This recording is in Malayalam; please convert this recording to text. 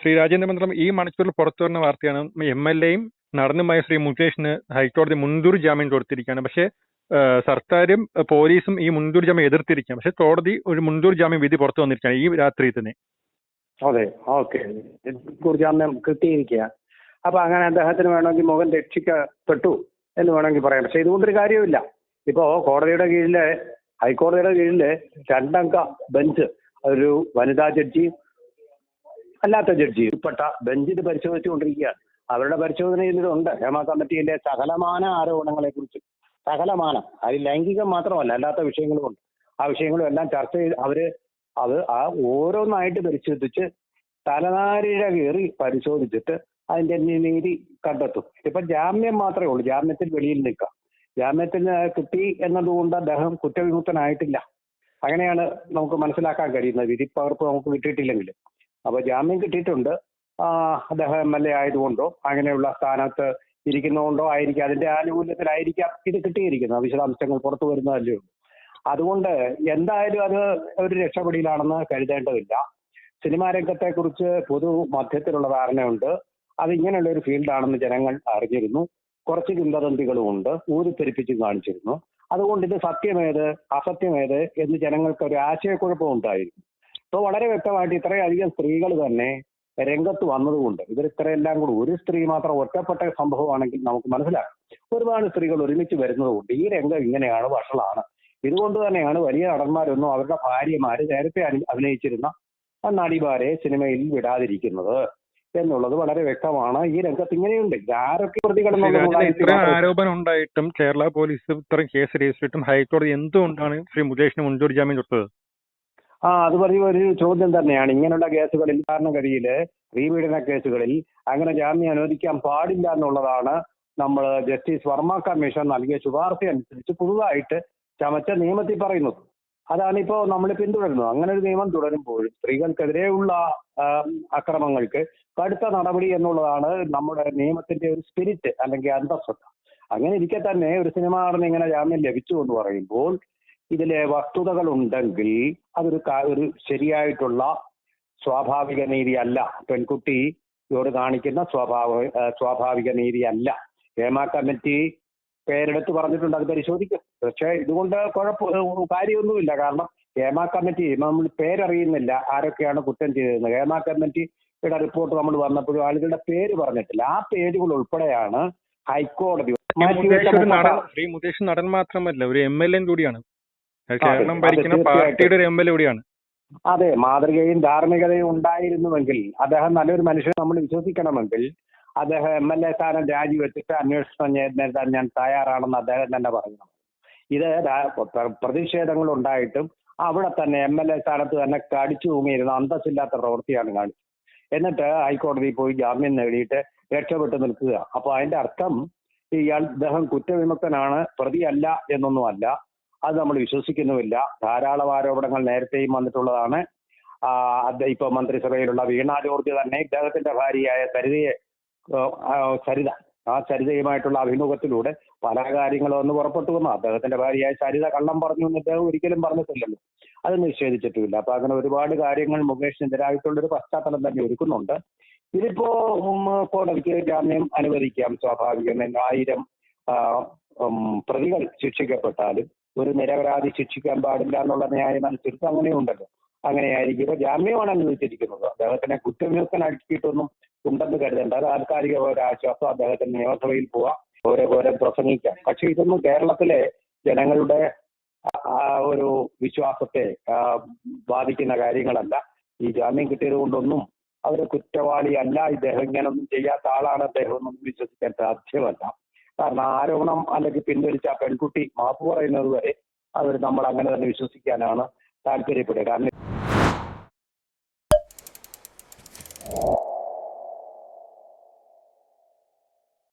ശ്രീ രാജേന്ദ്ര മന്ത്രം ഈ മണിക്കൂറിൽ പുറത്തു വരുന്ന വാർത്തയാണ്. എം എൽ എയും നടനുമായ ശ്രീ മുകേഷിന് ഹൈക്കോടതി മുൻകൂർ ജാമ്യം കൊടുത്തിരിക്കുകയാണ്. പക്ഷേ സർക്കാരും പോലീസും ഈ മുൻകൂർ ജാമ്യം എതിർത്തിരിക്കുകയാണ്. പക്ഷെ കോടതി ഒരു മുൻകൂർ ജാമ്യം വിധി പുറത്തു വന്നിരിക്കുകയാണ് ഈ രാത്രി തന്നെ അതെ ഓക്കെ. ജാമ്യം കിട്ടിയിരിക്കുക അപ്പൊ അങ്ങനെ അദ്ദേഹത്തിന് വേണമെങ്കിൽ മുഖം രക്ഷിക്കപ്പെട്ടു എന്ന് വേണമെങ്കിൽ പറയാം. പക്ഷെ ഇതുകൊണ്ടൊരു കാര്യമില്ല ഇപ്പോ കോടതിയുടെ കീഴിൽ ഹൈക്കോടതിയുടെ കീഴിൽ രണ്ടംഗ ബെഞ്ച് ഒരു വനിതാ ജഡ്ജി അല്ലാത്ത ജഡ്ജി. ഉൾപ്പെട്ട ബെഞ്ച് ഇത് പരിശോധിച്ചുകൊണ്ടിരിക്കുകയാണ് അവരുടെ പരിശോധനയിൽ ഇതുണ്ട്. ഹേമ കമ്മിറ്റിയിലെ സകലമാന ആരോപണങ്ങളെ കുറിച്ച് സകലമാന. അതിൽ ലൈംഗികം മാത്രമല്ല അല്ലാത്ത വിഷയങ്ങളും ഉണ്ട്. ആ വിഷയങ്ങളും എല്ലാം ചർച്ച ചെയ്ത് അവർ അത് ആ ഓരോന്നായിട്ട് പരിശോധിച്ച് തലനാരിഴ കയറി പരിശോധിച്ചിട്ട് അതിന്റെ നീതി കണ്ടെത്തും. ഇപ്പൊ ജാമ്യം മാത്രമേ ഉള്ളൂ. ജാമ്യത്തിൽ വെളിയിൽ നിൽക്കാം. ജാമ്യത്തിന് കിട്ടി എന്നതുകൊണ്ട് അദ്ദേഹം കുറ്റവിമുക്തനായിട്ടില്ല. അങ്ങനെയാണ് നമുക്ക് മനസ്സിലാക്കാൻ കഴിയുന്നത്. വിധിപ്പകർപ്പ് നമുക്ക് കിട്ടിയിട്ടില്ലെങ്കിൽ അപ്പൊ ജാമ്യം കിട്ടിയിട്ടുണ്ട്. അദ്ദേഹം എം എൽ എ ആയതുകൊണ്ടോ അങ്ങനെയുള്ള സ്ഥാനത്ത് ഇരിക്കുന്നതുകൊണ്ടോ ആയിരിക്കാം. അതിന്റെ ആനുകൂല്യത്തിലായിരിക്കാം ഇത് കിട്ടിയിരിക്കുന്നത്. വിശദാംശങ്ങൾ പുറത്തു വരുന്നതല്ലേ ഉള്ളൂ. അതുകൊണ്ട് എന്തായാലും അത് ഒരു രക്ഷപ്പെടിയിലാണെന്ന് കരുതേണ്ടതില്ല. സിനിമാ രംഗത്തെ കുറിച്ച് പൊതു മധ്യത്തിലുള്ള ധാരണയുണ്ട്. അത് ഇങ്ങനെയുള്ള ഒരു ഫീൽഡാണെന്ന് ജനങ്ങൾ അറിഞ്ഞിരുന്നു. കുറച്ച് കിംവദന്തികളും ഉണ്ട്. ഊരിത്തെരിപ്പിച്ചും കാണിച്ചിരുന്നു. അതുകൊണ്ട് ഇത് സത്യമേത് അസത്യമേത് എന്ന് ജനങ്ങൾക്ക് ഒരു ആശയക്കുഴപ്പം ഉണ്ടായിരുന്നു. ഇപ്പോൾ വളരെ വ്യക്തമായിട്ട് ഇത്രയധികം സ്ത്രീകൾ തന്നെ രംഗത്ത് വന്നതുകൊണ്ട് ഇവർ ഇത്രയെല്ലാം കൂടി ഒരു സ്ത്രീ മാത്രം ഒറ്റപ്പെട്ട സംഭവമാണെങ്കിൽ നമുക്ക് മനസ്സിലാക്കാം. ഒരുപാട് സ്ത്രീകൾ ഒരുമിച്ച് വരുന്നതുകൊണ്ട് ഈ രംഗം ഇങ്ങനെയാണ് വഷളാണ്. ഇതുകൊണ്ട് തന്നെയാണ് വലിയ നടന്മാരൊന്നും അവരുടെ ഭാര്യമാര് നേരത്തെ അഭി- അഭിനയിച്ചിരുന്ന നടിമാരെ സിനിമയിൽ വിടാതിരിക്കുന്നത് എന്നുള്ളത് വളരെ വ്യക്തമാണ്. ഈ രംഗത്ത് ഇങ്ങനെയുണ്ട്. ആരൊക്കെ ഇത്രയും ആരോപണം ഉണ്ടായിട്ടും കേരള പോലീസ് ഇത്രയും കേസ് രജിസ്റ്റർ ചെയ്തിട്ടും ഹൈക്കോടതി എന്തുകൊണ്ടാണ് ശ്രീ മുകേഷിന് മുൻകൂർ ജാമ്യം കൊടുത്തത്? ആ അത് പറയും ഒരു ചോദ്യം തന്നെയാണ്. ഇങ്ങനെയുള്ള കേസുകളിൽ ഭരണഗതിയിൽ റീപീഡന കേസുകളിൽ അങ്ങനെ ജാമ്യം അനുവദിക്കാൻ പാടില്ല എന്നുള്ളതാണ് നമ്മൾ ജസ്റ്റിസ് വർമ്മ കമ്മീഷൻ നൽകിയ ശുപാർശ അനുസരിച്ച് പുതുതായിട്ട് ചമച്ച നിയമത്തിൽ പറയുന്നത്. അതാണ് ഇപ്പോൾ നമ്മൾ പിന്തുടരുന്നത്. അങ്ങനെ ഒരു നിയമം തുടരുമ്പോൾ സ്ത്രീകൾക്കെതിരെയുള്ള അക്രമങ്ങൾക്ക് കടുത്ത നടപടി എന്നുള്ളതാണ് നമ്മുടെ നിയമത്തിന്റെ ഒരു സ്പിരിറ്റ് അല്ലെങ്കിൽ അന്തസ്സത്ത അങ്ങനെ ഇരിക്കെ തന്നെ ഒരു സിനിമ നടന്ന് ഇങ്ങനെ ജാമ്യം ലഭിച്ചു എന്ന് പറയുമ്പോൾ ഇതിലെ വസ്തുതകൾ ഉണ്ടെങ്കിൽ അതൊരു ഒരു ശരിയായിട്ടുള്ള സ്വാഭാവിക നീതി അല്ല പെൺകുട്ടിയോട് കാണിക്കുന്ന സ്വാഭാവിക സ്വാഭാവിക നീതി അല്ല ഹേമ കമ്മിറ്റി പേരെടുത്ത് പറഞ്ഞിട്ടുണ്ട് അത് പരിശോധിക്കും. പക്ഷേ ഇതുകൊണ്ട് കുഴപ്പ കാര്യമൊന്നുമില്ല. കാരണം ഹേമ കമ്മിറ്റി നമ്മൾ പേരറിയുന്നില്ല ആരൊക്കെയാണ് കുറ്റം ചെയ്തതെന്ന്. ഹേമ കമ്മിറ്റിയുടെ റിപ്പോർട്ട് നമ്മൾ വന്നപ്പോഴും ആളുകളുടെ പേര് പറഞ്ഞിട്ടില്ല. ആ പേരുകൾ ഉൾപ്പെടെയാണ് ഹൈക്കോടതി ശ്രീ മുകേഷ് നടൻ മാത്രമല്ല ഒരു എം എൽ എ കൂടിയാണ്. കേരളം അതെ, ഭരിക്കുന്ന പാർട്ടിയുടെ ഒരു എം എൽ എ കൂടിയാണ്. അതെ മാതൃകയും ധാർമ്മികതയും ഉണ്ടായിരുന്നുവെങ്കിൽ അദ്ദേഹം നല്ലൊരു മനുഷ്യനെ നമ്മൾ വിശ്വസിക്കണമെങ്കിൽ അദ്ദേഹം എം എൽ എ സ്ഥാനം രാജിവെച്ചിട്ട് അന്വേഷണം നേരിടാൻ ഞാൻ തയ്യാറാണെന്ന് അദ്ദേഹം തന്നെ പറയണം ഇത് പ്രതിഷേധങ്ങൾ ഉണ്ടായിട്ടും അവിടെ തന്നെ എം എൽ എ സ്ഥാനത്ത് തന്നെ കടിച്ചു തൂങ്ങിയിരുന്ന അന്തസ്സില്ലാത്ത പ്രവൃത്തിയാണ് കാണിച്ചത്. എന്നിട്ട് ഹൈക്കോടതിയിൽ പോയി ജാമ്യം നേടിയിട്ട് രക്ഷപ്പെട്ടു നിൽക്കുക. അപ്പൊ അതിന്റെ അർത്ഥം ഇയാൾ ഇദ്ദേഹം കുറ്റവിമുക്തനാണ് പ്രതിയല്ല എന്നൊന്നുമല്ല. അത് നമ്മൾ വിശ്വസിക്കുന്നുമില്ല. ധാരാളം ആരോപണങ്ങൾ നേരത്തെയും വന്നിട്ടുള്ളതാണ്. ഇപ്പൊ മന്ത്രിസഭയിലുള്ള വീണ ജോർജ് തന്നെ ഇദ്ദേഹത്തിന്റെ ഭാര്യയായ സരിതയെ സരിത ആ സരിതയുമായിട്ടുള്ള അഭിമുഖത്തിലൂടെ പല കാര്യങ്ങളും ഒന്ന് പുറപ്പെട്ടു വന്നു അദ്ദേഹത്തിന്റെ ഭാര്യയായ സരിത കള്ളം പറഞ്ഞു എന്ന് ഇദ്ദേഹം ഒരിക്കലും പറഞ്ഞിട്ടില്ലല്ലോ. അത് നിഷേധിച്ചിട്ടുമില്ല. അപ്പൊ അങ്ങനെ ഒരുപാട് കാര്യങ്ങൾ മുകേഷിനെതിരായിട്ടുള്ള ഒരു പശ്ചാത്തലം തന്നെ ഒരുക്കുന്നുണ്ട്. ഇതിപ്പോ കോടതിക്ക് ജാമ്യം അനുവദിക്കാം സ്വാഭാവികം. ആയിരം പ്രതികൾ ശിക്ഷിക്കപ്പെട്ടാലും ഒരു നിരപരാധി ശിക്ഷിക്കാൻ പാടില്ല എന്നുള്ള ന്യായം അനുസരിച്ച് അങ്ങനെയുണ്ടല്ലോ. അങ്ങനെയായിരിക്കും ജാമ്യമാണ് അനുവദിച്ചിരിക്കുന്നത്. അദ്ദേഹത്തിനെ കുറ്റവിമുക്തനാക്കിയിട്ടൊന്നും ഉണ്ടെന്ന് കരുതണ്ട. താൽക്കാലിക ഒരു ആശ്വാസം അദ്ദേഹത്തിന് നിയമസഭയിൽ പോവാം. ഓരോ ഓരോ പ്രസംഗിക്കാം. പക്ഷെ ഇതൊന്നും കേരളത്തിലെ ജനങ്ങളുടെ ഒരു വിശ്വാസത്തെ ബാധിക്കുന്ന കാര്യങ്ങളല്ല. ഈ ജാമ്യം കിട്ടിയത് കൊണ്ടൊന്നും അവർ കുറ്റവാളിയല്ല. ഇദ്ദേഹം ഇങ്ങനൊന്നും ചെയ്യാത്ത ആളാണ് അദ്ദേഹം ഒന്നും വിശ്വസിക്കാൻ സാധ്യമല്ല. കാരണം ആരോപണം അല്ലെങ്കിൽ പിൻവലിച്ച ആ പെൺകുട്ടി മാപ്പ് പറയുന്നത് വരെ അവർ നമ്മൾ അങ്ങനെ തന്നെ വിശ്വസിക്കാനാണ് താല്പര്യപ്പെടുക. കാരണം